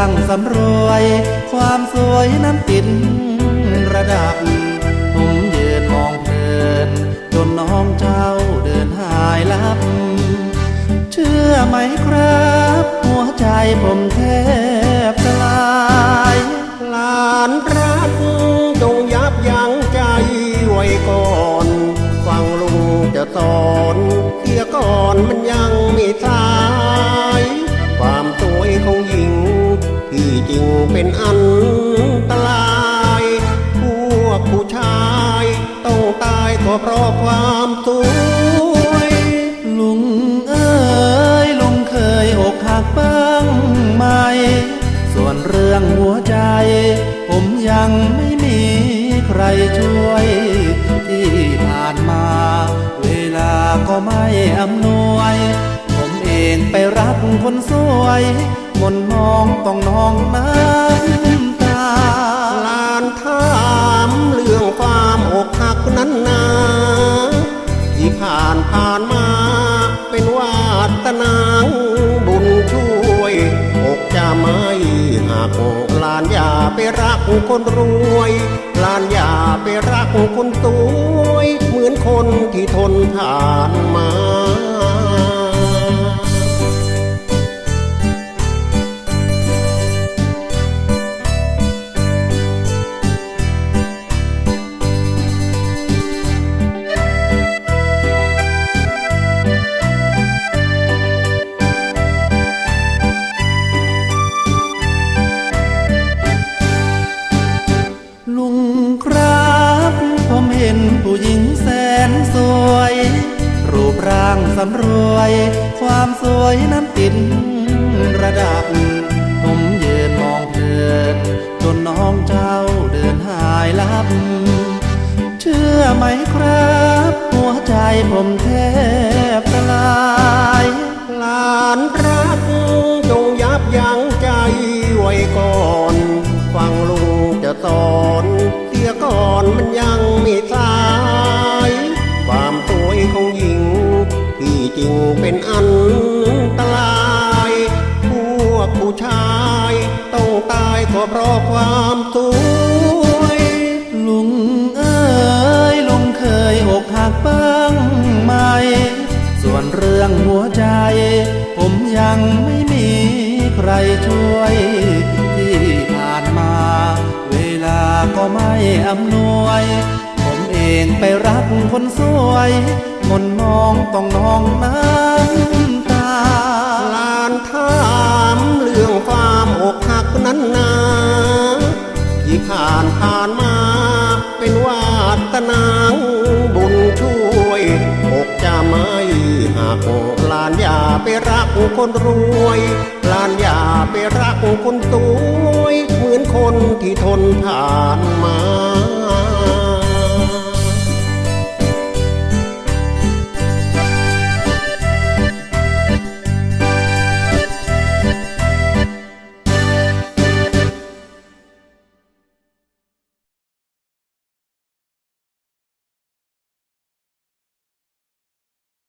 างสำรวย ความสวยนั้นติดระดับ ผมยืนมองเพลิน จนน้องเจ้าเดินหายลับ เชื่อไหมครับ หัวใจผมแทบสลายหลานรักจงยับยั้งใจไว้ก่อน ฟังลุงจะสอน เป็นอันตรายพวกผู้ชายต้องตายก็เพราะความสวยลุงเอ้ยลุงเคยอกหักบ้างไหม ส่วนเรื่องหัวใจ ผมยังไม่มีใครช่วย ที่ผ่านมา เวลาก็ไม่อำนวย ผมเองไปรักคนสวยมนมองต้องนองน้ำ ผ่านมาเป็นวาตนาบุญช่วยอกจะไม่หักลานอย่าไปรักคนรวยลานอย่าไปรักคนสวยเหมือนคนที่ทนผ่านมา สำรวย ความสวยนั้นติดระดับ ผมยืนมองเพลินจนน้องเจ้าเดินหายลับ เชื่อไหมครับ หัวใจผมแทบสลายหลานรักจงยับยั้งใจไว้ก่อน ฟังลุงจะสอนเสียก่อนมันยังไม่สายควา เป็นอันตรายพวกผู้ชายต้องตายก็เพราะความสวยลุงเอ้ยลุงเคยอกหักบ้างไหม ส่วนเรื่องหัวใจ ผมยังไม่มีใครช่วย ที่ผ่านมา เวลาก็ไม่อำนวย องไปรักคนสวยมนมองต้องนองน้ำตาลานถามเรื่องความอกหักนั้นนาที่ผ่านผ่านมาเป็นวาตนาบุญช่วยอกจะไม่หักลานอย่าไปรักคนรวยลานอย่าไปรักคนสวยเหมือนคนที่ทนผ่านมา